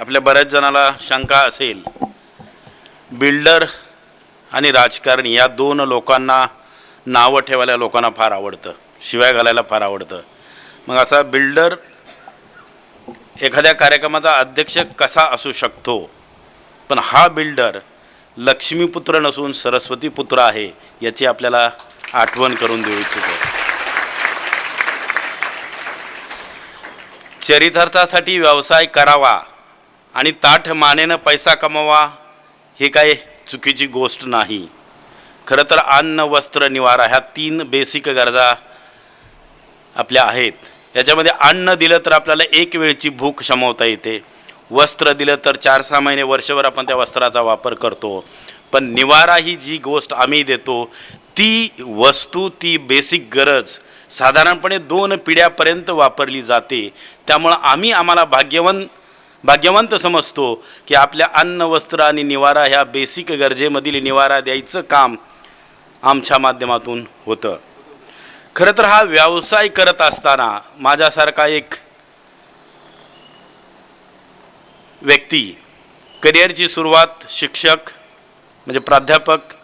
आपल्या बऱ्याच जणाला शंका असेल. बिल्डर आणि राजकारणी या दोन लोकांना नावं ठेवायला लोकांना फार आवडतं. शिवाय घालायला फार आवडतं. मग असा बिल्डर एखाद्या कार्यक्रमाचा अध्यक्ष कसा असू शकतो? पण हा बिल्डर लक्ष्मीपुत्र नसून सरस्वती पुत्र आहे याची आपल्याला आठवण करून देऊ इच्छितो. चरितार्थासाठी व्यवसाय करावा. आणि ताठ मानेनं पैसा कमवा हे काय चुकीची गोष्ट नाही. खरं तर अन्न वस्त्र निवारा ह्या तीन बेसिक गरजा आपल्या आहेत. याच्यामध्ये अन्न दिलं तर आपल्याला एक वेळची भूक शमवता येते. वस्त्र दिलं तर चार सहा महिने वर्षभर आपण त्या वस्त्राचा वापर करतो. पण निवारा ही जी गोष्ट आम्ही देतो ती वस्तू ती बेसिक गरज साधारणपणे दोन पिढ्यापर्यंत वापरली जाते. त्यामुळं आम्ही आम्हाला भाग्यवन भाग्यवंत समजतो की आपल्या अन्न वस्त्र आणि निवारा ह्या बेसिक गरजेमधील निवारा द्यायचं काम आमच्या माध्यमातून होतं. खरं तर हा व्यवसाय करत असताना माझ्यासारखा एक व्यक्ती करिअरची सुरुवात शिक्षक म्हणजे प्राध्यापक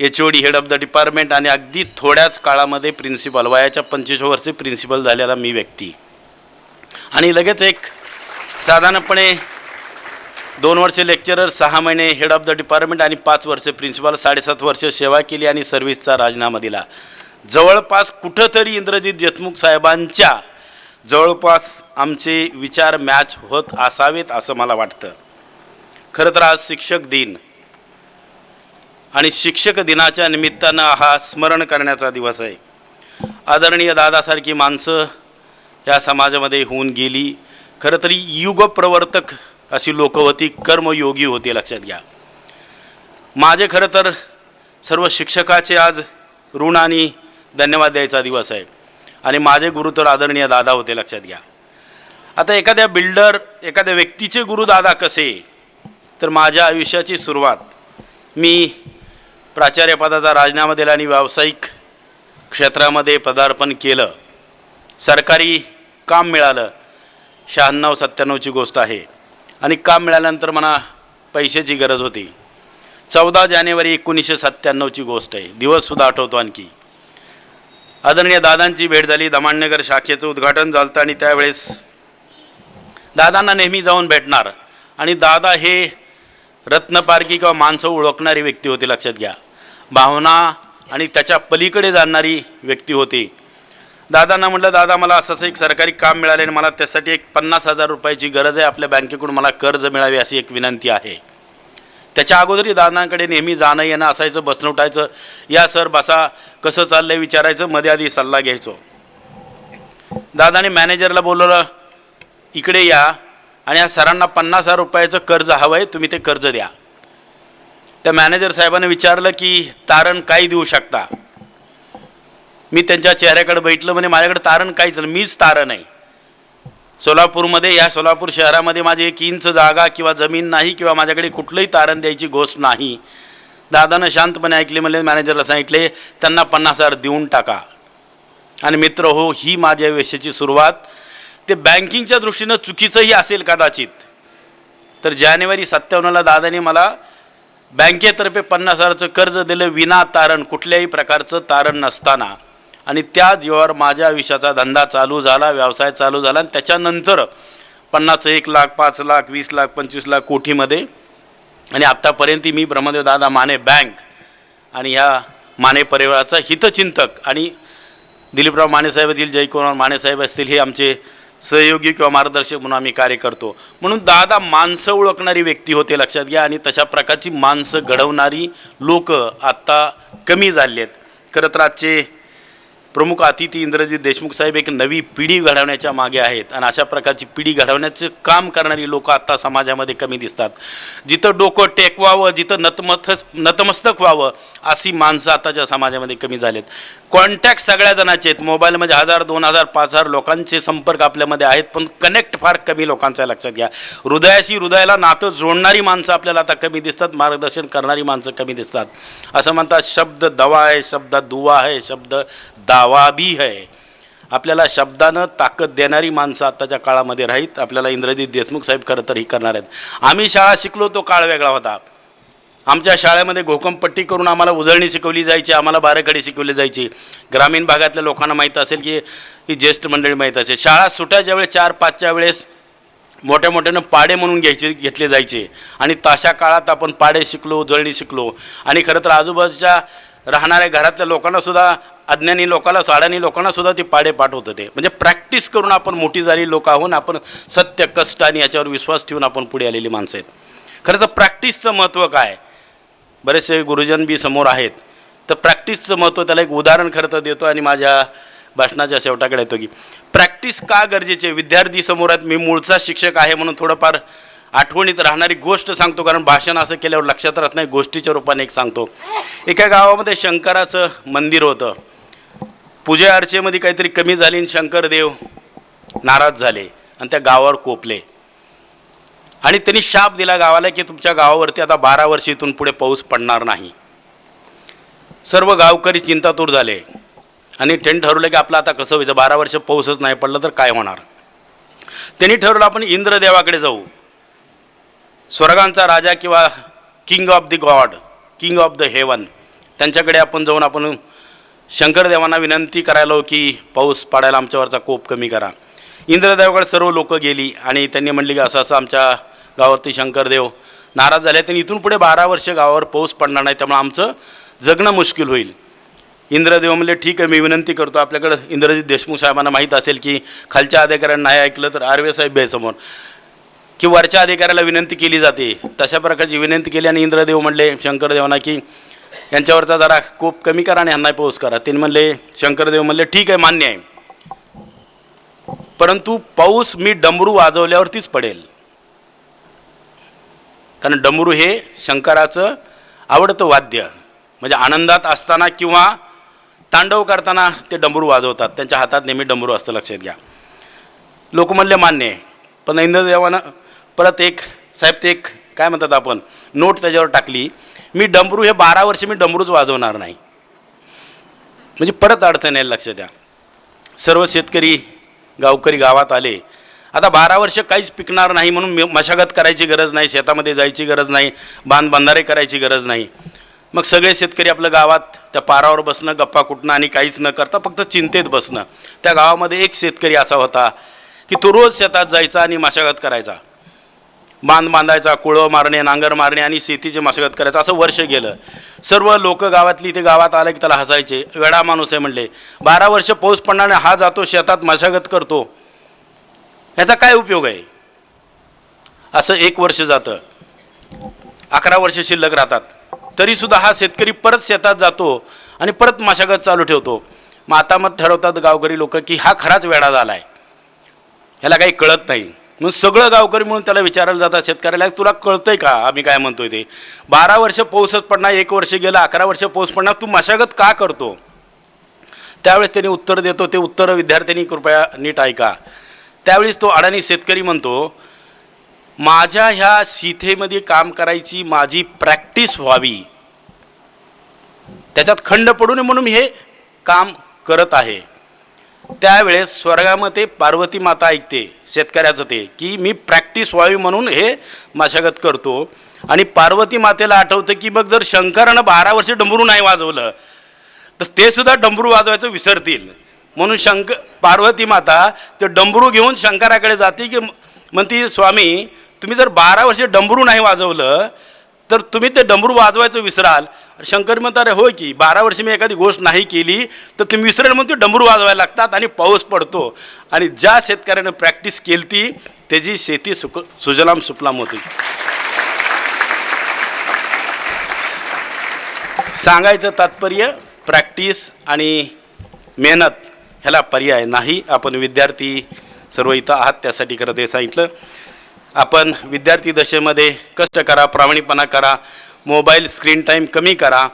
H O D head of the department आणि अगदी थोड्याच काळामध्ये प्रिन्सिपल वयाच्या पंचवीस वर्षे प्रिन्सिपल झालेला मी व्यक्ती. आणि लगेच एक साधारणपणे दोन वर्षे लेक्चरर सहा महिने हेड ऑफ द डिपार्टमेंट आणि पाच वर्षे प्रिन्सिपल साडेसात वर्ष सेवा केली आणि सर्व्हिसचा राजीनामा दिला. जवळपास कुठंतरी इंद्रजित देशमुख साहेबांच्या जवळपास आमचे विचार मॅच होत असावेत असं मला वाटतं. खरं तर आज शिक्षक दिन आणि शिक्षक दिनाच्या निमित्तानं हा स्मरण करण्याचा दिवस आहे. आदरणीय दादासारखी माणसं या समाजामध्ये होऊन गेली. खरं तरी युगप्रवर्तक अशी लोक होती कर्मयोगी होती लक्षात घ्या. माझे खरं तर सर्व शिक्षकाचे आज ऋण आणि धन्यवाद द्यायचा दिवस आहे. आणि माझे गुरु तर आदरणीय दादा होते लक्षात घ्या. आता एखाद्या बिल्डर एखाद्या व्यक्तीचे गुरु दादा कसे तर माझ्या आयुष्याची सुरुवात मी प्राचार्यपदाचा राजीनामा दिला आणि व्यावसायिक क्षेत्रामध्ये पदार्पण केलं. सरकारी काम मिळालं. शहाण्णव सत्त्याण्णवची गोष्ट आहे. आणि काम मिळाल्यानंतर मला पैशाची गरज होती. चौदा जानेवारी एकोणीसशे सत्त्याण्णवची गोष्ट आहे. दिवससुद्धा आठवतो आणखी. आदरणीय दादांची भेट झाली दमाणनगर शाखेचं उद्घाटन झालं आणि त्यावेळेस दादांना नेहमी जाऊन भेटणार. आणि दादा हे रत्नपारखी किंवा माणसं ओळखणारी व्यक्ती होती लक्षात घ्या. भावना आणि त्याच्या पलीकडे जाणारी व्यक्ती होती. दादांना म्हटलं दादा मला असं असं एक सरकारी काम मिळाले आणि मला त्यासाठी एक पन्नास हजार रुपयाची गरज आहे. आपल्या बँकेकडून मला कर्ज मिळावे अशी एक विनंती आहे. त्याच्या अगोदरही दादांकडे नेहमी जाणं येणं असायचं बसणं उठायचं. या सर बसा. कसं चाललंय विचारायचं? मध्ये आधी सल्ला घ्यायचो. दादाने मॅनेजरला बोलवलं इकडे या आणि या सरांना पन्नास हजार रुपयाचं कर्ज हवं आहे. तुम्ही ते कर्ज द्या. त्या मॅनेजर साहेबाने विचारलं की तारण काय देऊ शकता? मी त्यांच्या चेहऱ्याकडे बैठलं म्हणे माझ्याकडे तारण काहीच नाही मीच तारण आहे सोलापूरमध्ये या सोलापूर शहरामध्ये माझी एक इंच जागा किंवा जमीन नाही किंवा माझ्याकडे कुठलंही तारण द्यायची गोष्ट नाही. दादानं शांतपणे ऐकले म्हणले मॅनेजरला सांगितले त्यांना पन्नास हजार देऊन टाका. आणि मित्र हो ही माझ्या वेशेची सुरुवात. ते बँकिंगच्या दृष्टीनं चुकीचंही असेल कदाचित. तर जानेवारी सत्त्याण्णवला दादाने मला बँकेतर्फे पन्नास हजारचं कर्ज दिलं विना तारण कुठल्याही प्रकारचं तारण नसताना. आणि त्या जीवावर माझ्या आयुष्याचा धंदा चालू झाला व्यवसाय चालू झाला आणि त्याच्यानंतर पन्नास एक लाख पाच लाख वीस लाख पंचवीस लाख कोटीमध्ये आणि आत्तापर्यंत मी ब्रह्मदेव दादा माने बँक आणि ह्या माने परिवाराचा हितचिंतक आणि दिलीपराव मानेसाहेब असतील जयकुमार मानेसाहेब असतील हे आमचे सहयोगी किंवा मार्गदर्शक म्हणून आम्ही कार्य करतो. म्हणून दादा माणसं ओळखणारी व्यक्ती होते लक्षात घ्या. आणि तशा प्रकारची माणसं घडवणारी लोक आत्ता कमी झाली आहेत खरं तर आजचे प्रमुख अतिथी इंद्रजित देशमुख साहेब एक नवी पिढी घडवण्याच्या मागे आहेत. आणि अशा प्रकारची पिढी घडवण्याचं काम करणारी लोक आत्ता समाजामध्ये कमी दिसतात. जिथं डोकं टेकवावं जिथं नतमथ नतमस्तक व्हावं अशी माणसं आताच्या समाजामध्ये कमी झालेत. कॉन्टॅक्ट सगळ्या जणांचे आहेत. मोबाईलमध्ये हजार दोन हजार पाच हजार लोकांचे संपर्क आपल्यामध्ये आहेत. पण कनेक्ट फार कमी लोकांचा लक्षात घ्या. हृदयाशी हृदयाला नातं जोडणारी माणसं आपल्याला आता कमी दिसतात. मार्गदर्शन करणारी माणसं कमी दिसतात. असं म्हणतात शब्द दवा आहे शब्द दुवा आहे शब्द दावा भी है. आपल्याला शब्दानं ताकद देणारी माणसं आत्ताच्या काळामध्ये राहीत आपल्याला इंद्रजित देशमुख साहेब खरं तर ही करणार आहेत. आम्ही शाळा शिकलो तो काळ वेगळा होता. आमच्या शाळेमध्ये घोकमपट्टी करून आम्हाला उजळणी शिकवली जायची आम्हाला बाराखडी शिकवली जायची. ग्रामीण भागातल्या लोकांना माहीत असेल की ही ज्येष्ठ मंडळी माहीत असेल. शाळा सुटायच्या वेळेस चार पाचच्या वेळेस मोठ्या मोठ्यानं पाडे म्हणून घ्यायचे घेतले जायचे. आणि तशा काळात आपण पाडे शिकलो उजळणी शिकलो. आणि खरं तर आजूबाजूच्या राहणाऱ्या घरातल्या लोकांना सुद्धा अज्ञानी लोकांना साड्यानी लोकांना सुद्धा ते पाडे पाठवत होते म्हणजे प्रॅक्टिस करून आपण मोठी झाली लोक आहोत आपण सत्य कष्ट आणि याच्यावर विश्वास ठेवून आपण पुढे आलेली माणसं आहेत. खरं तर प्रॅक्टिसचं महत्त्व काय? बरेचसे गुरुजन बी समोर आहेत. तर प्रॅक्टिसचं महत्त्व त्याला एक उदाहरण खरं तर देतो आणि माझ्या भाषणाच्या शेवटाकडे येतो की प्रॅक्टिस का गरजेचे आहे? विद्यार्थी समोर आहेत मी मूळचा शिक्षक आहे म्हणून थोडंफार आठवणीत राहणारी गोष्ट सांगतो कारण भाषण असं केल्यावर लक्षात राहत नाही गोष्टीच्या रूपाने एक सांगतो. एका गावामध्ये शंकराचं मंदिर होतं. पूजा अर्चेमध्ये काहीतरी कमी झाली आणि शंकरदेव नाराज झाले आणि त्या गावावर कोपले. आणि त्यांनी शाप दिला गावाला की तुमच्या गावावरती आता बारा वर्ष इथून पुढे पाऊस पडणार नाही. सर्व गावकरी चिंतातूर झाले. आणि त्यांनी ठरवलं की आपलं आता कसं व्हायचं? बारा वर्ष पाऊसच नाही पडलं तर काय होणार? त्यांनी ठरवलं आपण इंद्रदेवाकडे जाऊ. स्वर्गांचा राजा किंवा king of the god king of the heaven त्यांच्याकडे आपण जाऊन आपण शंकरदेवांना विनंती करायला की पाऊस पाडायला आमच्यावरचा कोप कमी करा. इंद्रदेवाकडे सर्व लोक गेली आणि त्यांनी म्हणली की असं असं आमच्या गावावरती शंकरदेव नाराज झाले त्यांनी इथून पुढे बारा वर्ष गावावर पाऊस पडणार नाही त्यामुळे आमचं जगणं मुश्किल होईल. इंद्रदेव म्हणले ठीक आहे मी विनंती करतो. आपल्याकडं इंद्रजित देशमुख साहेबांना माहीत असेल की खालच्या अधिकाऱ्यांना नाही ऐकलं तर आर्वे साहेब आहे समोर की वरच्या अधिकाऱ्याला विनंती केली जाते. तशा प्रकारची विनंती केली आणि इंद्रदेव म्हणले शंकरदेवांना की यांच्यावरचा जरा कोप कमी करा आणि ह्यांना पाऊस करा. त्यांनी म्हणले शंकरदेव म्हणले ठीक आहे मान्य आहे. परंतु पाऊस मी डमरू वाजवल्यावरतीच पडेल. कारण डमरू हे शंकराचं आवडतं वाद्य. म्हणजे आनंदात असताना किंवा तांडव करताना ते डमरू वाजवतात. त्यांच्या हातात नेहमी डमरू असतं लक्षात घ्या. लोक म्हणले मान्य आहे. पण इंद्रदेवानं परत एक साहेब ते एक काय म्हणतात आपण नोट त्याच्यावर टाकली. मी डमरू हे बारा वर्ष मी डमरूच वाजवणार नाही. म्हणजे परत अडचण यायला लक्ष द्या. सर्व शेतकरी गावकरी गावात आले. आता बारा वर्ष काहीच पिकणार नाही म्हणून मशागत करायची गरज नाही शेतामध्ये जायची गरज नाही बांधबंधारे करायची गरज नाही. मग सगळे शेतकरी आपल्या गावात त्या पारावर बसणं गप्पा कुटणं आणि काहीच न करता फक्त चिंतेत बसणं. त्या गावामध्ये एक शेतकरी असा होता की तो रोज शेतात जायचा आणि मशागत करायचा. बांध बांधायचा कुळं मारणे नांगर मारणे आणि शेतीची मशागत करायचं असं वर्ष गेलं. सर्व लोक गावातली ते गावात आलं की त्याला हसायचे. वेडा माणूस आहे म्हणले. बारा वर्ष पाऊस पडणारे हा जातो शेतात मशागत करतो. याचा काय उपयोग आहे? असं एक वर्ष जातं. अकरा वर्ष शिल्लक राहतात. तरीसुद्धा हा शेतकरी परत शेतात जातो आणि परत मशागत चालू ठेवतो. मग आता मग ठरवतात गावकरी लोक की हा खराच वेडा झाला आहे ह्याला काही कळत नाही. मग सगळं गावकरी म्हणून त्याला विचारायला जातात शेतकऱ्याला तुला कळतंय का? आम्ही काय म्हणतोय ते. बारा वर्ष पाऊसच पडणार एक वर्ष गेलं अकरा वर्ष पाऊस पडणार तू मशागत का करतो? त्यावेळेस त्यांनी उत्तर देतो ते उत्तर विद्यार्थ्यांनी कृपया नीट ऐका. त्यावेळेस तो अडाणी शेतकरी म्हणतो माझ्या ह्या सीथेमध्ये काम करायची माझी प्रॅक्टिस व्हावी. त्याच्यात खंड पडू नये म्हणून मी हे काम करत आहे. त्यावेळेस स्वर्गामध्ये पार्वती माता ऐकते शेतकऱ्याचं ते की मी प्रॅक्टिस व्हावी म्हणून हे मशागत करतो. आणि पार्वती मातेला आठवतं की बघ जर शंकरानं बारा वर्ष डंबरू नाही वाजवलं तर ते सुद्धा डंबरू वाजवायचं विसरतील. म्हणून शंक पार्वती माता ते डंबरू घेऊन शंकराकडे जाते की म्हणती स्वामी तुम्ही जर बारा वर्ष डंबरू नाही वाजवलं तर तुम्ही ते डमरू वाजवायचं विसराल. शंकर म्हणतात अरे होय की बारा वर्ष मी एखादी गोष्ट नाही केली तर तुम्ही विसरेल म्हणून ते डमरू वाजवायला लागतात आणि पाऊस पडतो. आणि ज्या शेतकऱ्यानं प्रॅक्टिस केली ती त्याची शेती सुक सुजलाम सुफलाम होती. सांगायचं तात्पर्य प्रॅक्टिस आणि मेहनत ह्याला पर्याय नाही. आपण विद्यार्थी सर्व इथं आहात त्यासाठी खरं ते सांगितलं. आपण विद्यार्थी दशेमध्ये कष्ट करा प्रामाणिकपणा करा मोबाईल स्क्रीन टाईम कमी करा.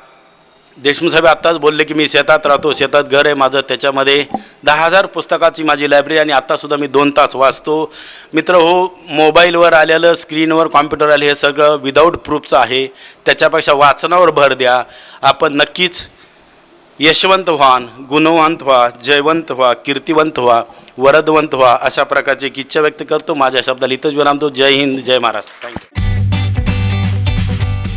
देशमुख साहेब आत्ताच बोलले की मी शेतात राहतो शेतात घर आहे माझं त्याच्यामध्ये दहा हजार पुस्तकाची माझी लायब्ररी आणि आत्तासुद्धा मी दोन तास वाचतो. मित्र हो मोबाईलवर आलेलं स्क्रीनवर कॉम्प्युटर आले हे सगळं विदाऊट प्रूफचं आहे. त्याच्यापेक्षा वाचनावर भर द्या. आपण नक्कीच यशवंत व्हा गुणवंत व्हा जयवंत व्हा कीर्तिवंत व्हा वरदवंत व्हा अशा प्रकारची किच्छा इच्छा व्यक्त करतो. माझ्या शब्दाला इथंच विरामतो. Jai Hind Jai Maharashtra. Thank you